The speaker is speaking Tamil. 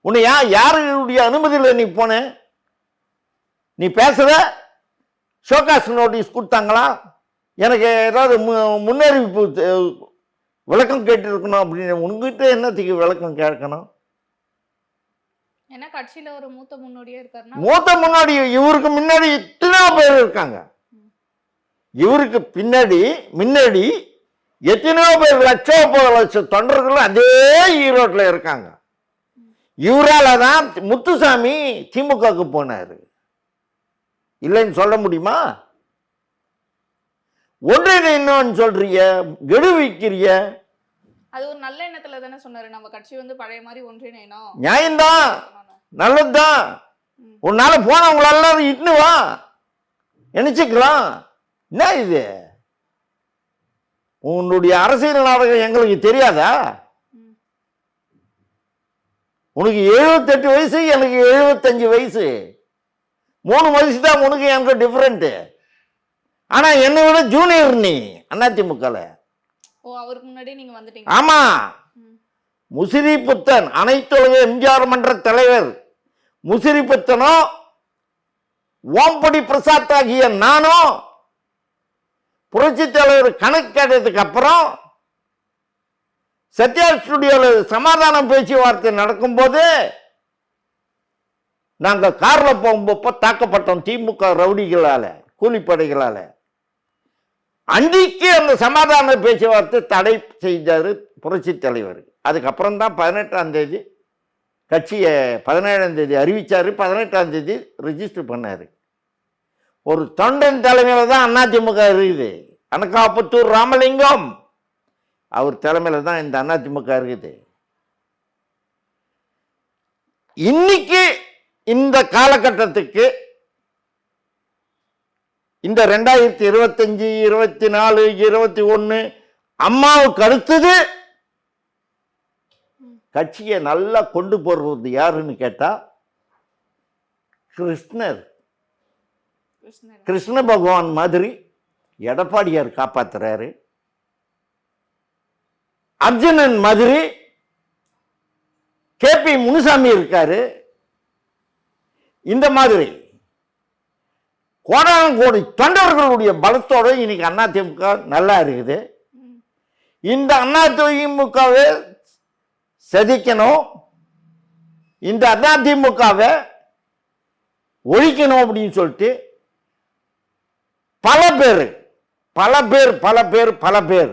உன்னை யா யாருடைய அனுமதியில் நீ போன? நீ பேசுற? ஷோகாஸ் நோட்டீஸ் கொடுத்தாங்களா? எனக்கு ஏதாவது மு- முன்னறிவிப்பு விளக்கம் கேட்டிருக்கணும் அப்படின்னு உங்ககிட்ட என்னத்துக்கு விளக்கம் கேட்கணும்? மூத்த முன்னாடி இவருக்கு முன்னாடி இத்தனை பேர் இருக்காங்க. இவருக்கு பின்னாடி முன்னாடி எத்தனையோ பேர் லட்சம் லட்சம் தொண்டர்கள் அதே ஈரோட்டில் இருக்காங்க. இவரால தான் முத்துசாமி திமுகவுக்கு போனாரு. இல்லைன்னு சொல்ல முடியுமா? ஒன்றினை இன்னொன்னு சொல்றீங்க? கெடு வைக்கிறிய அது ஒரு நல்ல எண்ணத்துல தானே சொன்னாரு. நம்ம கட்சி வந்து பழைய மாதிரி ஒன்றிணையணும். நியாயம்தான். நல்லதுதான். உன்னால போனவங்களெல்லாம் இட்டுன்னு வா. நினைச்சுக்கலாம். என்ன இது? உன்னுடைய அரசியல் நாடகம் எங்களுக்கு தெரியாதா. உனக்கு எழுபத்தெட்டு வயசு எனக்கு எழுபத்தஞ்சு வயசு. மூணு வயசு தான் உனக்கு எனக்கு டிஃப்ரெண்ட்டு ஆனா என்னை விட ஜூனியர் நீ அதிமுகல ஓ அவருக்கு முன்னாடியே நீங்க வந்துட்டீங்க. ஆமா. ம். முசிறி புத்தன் அனைத்துலக எம்ஜிஆர் மன்ற தலைவர். முசிறி புத்தனும் ஓம்படி பிரசாத் ஆகிய நானும் புரட்சி தலைவர் கணக்கு கேட்டதுக்கு அப்புறம் சத்யா ஸ்டுடியோவில் சமாதானம் பேச்சுவார்த்தை நடக்கும்போது நாங்கள் காரில் போகும்போது தாக்கப்பட்டோம் திமுக ரவுடிகளால் கூலிப்படைகளால். அன்றைக்கு அந்த சமாதான பேச்சுவார்த்தை தடை செய்தார் புரட்சி தலைவர். அதுக்கப்புறம் தான் பதினெட்டாம் தேதி கட்சியை பதினேழாம் தேதி அறிவித்தார் பதினெட்டாம் தேதி ரிஜிஸ்டர் பண்ணார். ஒரு தொண்டன் தலைமையில் தான் அதிமுக இருக்குது. அனகாபுத்தூர் ராமலிங்கம். அவர் தலைமையில தான் இந்த அதிமுக இருக்குது. இன்னைக்கு இந்த காலகட்டத்துக்கு இந்த ரெண்டாயிரத்தி இருபத்தஞ்சு இருபத்தி நாலு இருபத்தி ஒன்று அம்மாவுக்கு அடுத்தது கட்சியை நல்லா கொண்டு போறது யாருன்னு கேட்டா கிருஷ்ணர். கிருஷ்ண பகவான் மாதிரி எடப்பாடியார் காப்பாத்துறாரு. அர்ஜுனன் மாதிரி கேபி முனுசாமி இருக்காரு இந்த மாதிரி கோடான கோடி தொண்டர்களுடைய பலத்தோடு இன்னைக்கு அதிமுக நல்லா இருக்குது ம். இந்த அதிமுகவை செதிக்கணும் இந்த அதிமுகவை ஒழிக்கணும் அப்படின்னு சொல்லிட்டு பல பேர் பல பேர் பல பேர் பல பேர்